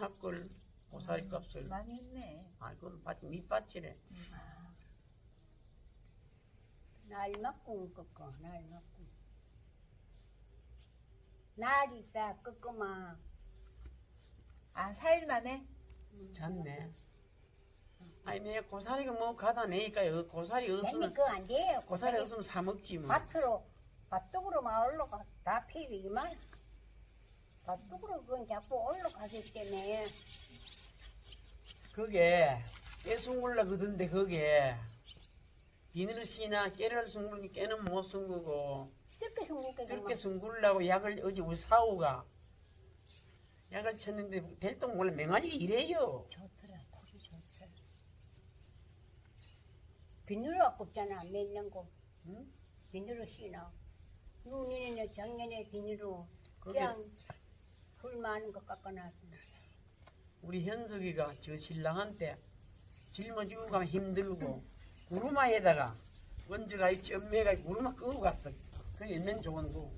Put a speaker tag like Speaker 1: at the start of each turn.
Speaker 1: 할걸 고사리 값을.
Speaker 2: 많이 했네.
Speaker 1: 아 그건 밭 밑밭이래
Speaker 3: 날 맞고 꺾어 날 맞고. 날이 다 꺾어마.
Speaker 2: 아, 4일 만에?
Speaker 1: 잤네. 아니 내가 고사리가 뭐 가다 내니까 요? 고사리 없으면
Speaker 3: 그거 안 돼요.
Speaker 1: 고사리 없으면 사 먹지 뭐.
Speaker 3: 밭으로 밭쪽으로만 올라가. 다 피리만 밭쪽으로 그건 자꾸 올라가기 때문에.
Speaker 1: 그게 그던데 그게. 비늘 씨나 깨를 숭굴 깨는 못 숭구고.
Speaker 3: 뜯게 숨고게
Speaker 1: 그렇게 숭굴라고 약을 어제 우리 사오가. 약을 쳤는데 될동 원래 맹아지가 이래요.
Speaker 3: 좋더라 털이 좋더라. 비누로 있잖아 맺는 거.
Speaker 1: 응?
Speaker 3: 비누로 씌나 눈이네 작년에 비누로.
Speaker 1: 그게
Speaker 3: 그냥 풀 많은 거 깎아놨어
Speaker 1: 우리 현석이가 저 신랑한테 짊어지고 가면 힘들고 구루마에다가 먼저가 이 점매가 구루마 끄고 갔어. 그게 얼마나 좋은 거